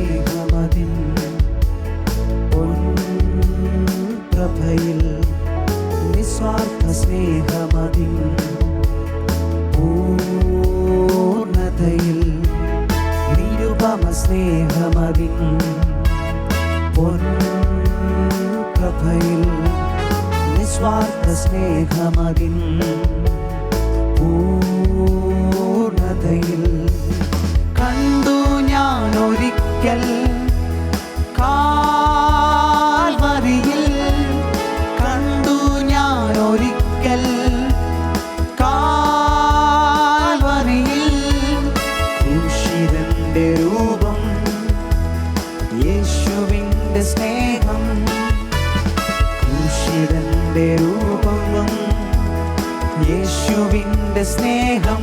സ്നേഹമതിൻ പൊൻപ്രഭയിൽ നിസ്വാർത്ഥ സ്നേഹമതിൻ പൂർണതയിൽ നിരുപമ സ്നേഹമതിൻ പൊൻപ്രഭയിൽ നിസ്വാർത്ഥ സ്നേഹമതിൻ പൂർണതയിൽ കണ്ടു ഞാൻ ഒരിക്കൽ കാൽവരിയിൽ കണ്ടു ഞാൻ ഒരിക്കൽ കാൽവരിയിൽ ക്രൂശിതന്റെ രൂപം യേശുവിന്റെ സ്നേഹം ക്രൂശിതന്റെ രൂപം യേശുവിന്റെ സ്നേഹം.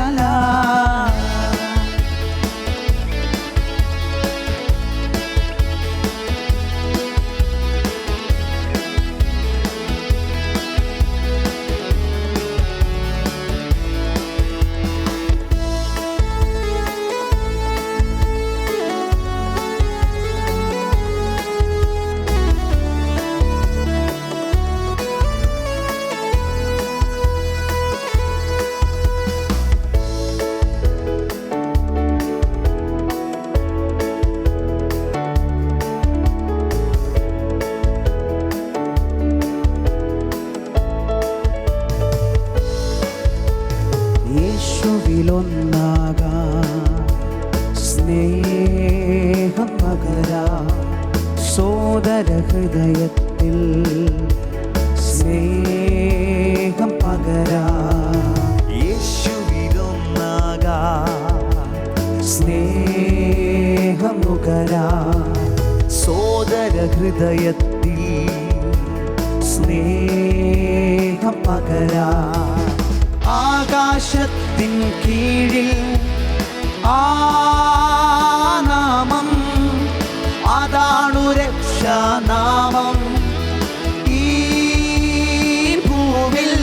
സ്നേഹം സോദര ഹൃദയത്തിൽ സ്നേഹം പകരാ. യേശുവിലൊന്നാകാ സ്നേഹം നുകരാ. സോദര ഹൃദയത്തിൽ സ്നേഹം പകരാ. ആകാശത്തിൻ കീഴിൽ ആ നാമം അതാണു രക്ഷാനാമം ഈ ഭൂവിൽ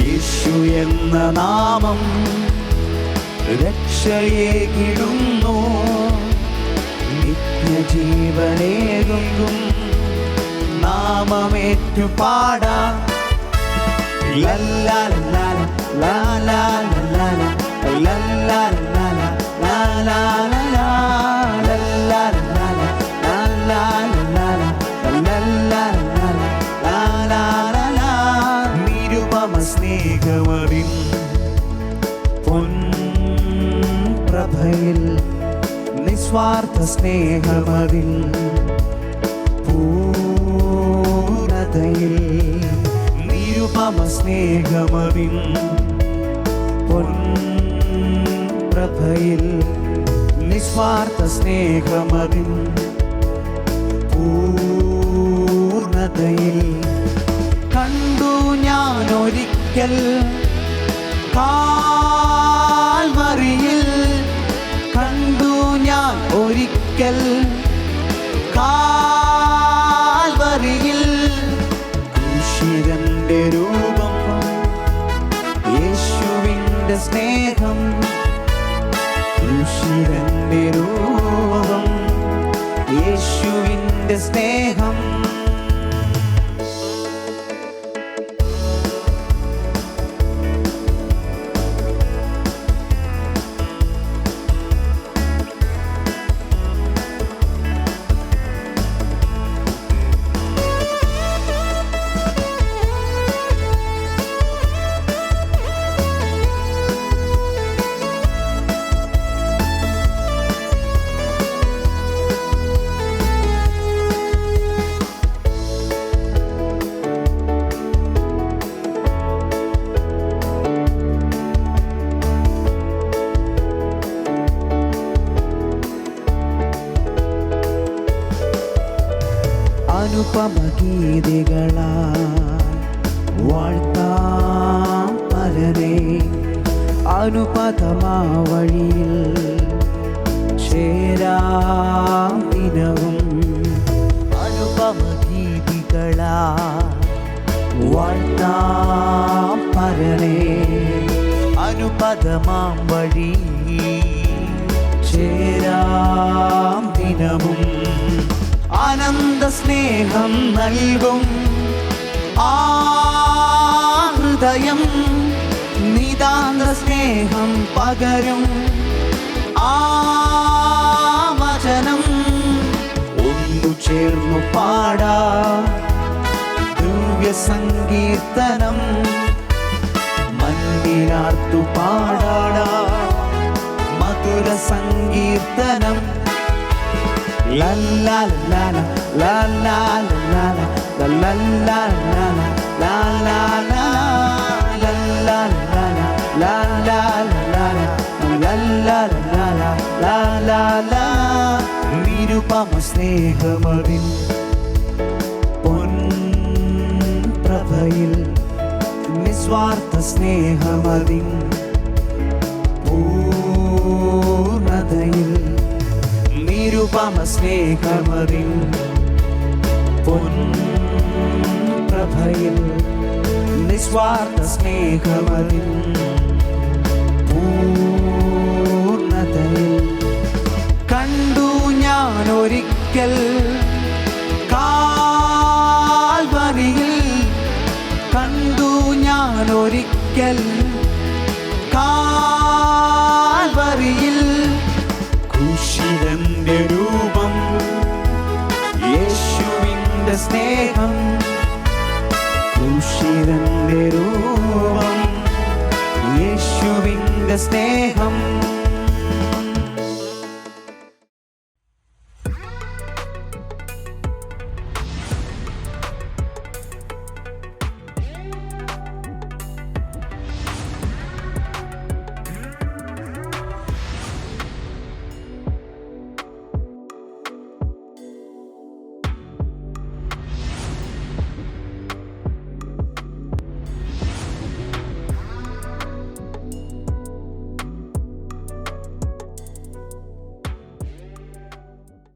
യേശു എന്ന നാമം രക്ഷയേകിടുന്നു നിത്യജീവനേകും നാമമേറ്റു പാടാ ലല്ലാ ലാലാ ലല്ലാല, ലാലാ ലലാ, പൊൻപ്രഭയിൽ നിസ്വാർത്ഥ സ്നേഹമതിൽ പൂർണതയിൽ നിരുപമ സ്നേഹമതിൻ പൊൻപ്രഭയിൽ നിസ്വാർത്ഥ സ്നേഹമതിൻ കാൽവറിയിൽ രൂപം സ്നേഹം രൂപം സ്നേഹം. അനുപമ ഗീതികളാൽ വാഴ്ത്താം പലരെ അനുപതമാ അനുപമ ഗീതികളാ വാഴ്ത്താം അനുപതമാം വഴി ചേരാം ദിനവും ആനന്ദ സ്നേഹം നൽകും. ആ ഹൃദയം നിതാന്ത സ്നേഹം പകരും. ആ വചനം ഒന്നു ചേർന്നു പാടാ. ദിവ്യ സങ്കീർത്തനം മന്ദിരാർത്തു പാടാടാ. മധുര സങ്കീർത്തനം നിരുപമ സ്നേഹമതിൻ പൊൻപ്രഭയിൽ നിസ്വാർത്ഥ സ്നേഹമതിൻ നിരുപമ സ്നേഹമറി പൊൻപ്രഭയിൽ നിസ്വാർത്ഥ പൂർണതയിൽ കണ്ടു ഞാൻ ഒരിക്കൽ കാൽവരിയിൽ കണ്ടു ഞാൻ ഒരിക്കൽ കുശിരന്റെ രൂപം യേശുവിന്റെ സ്നേഹം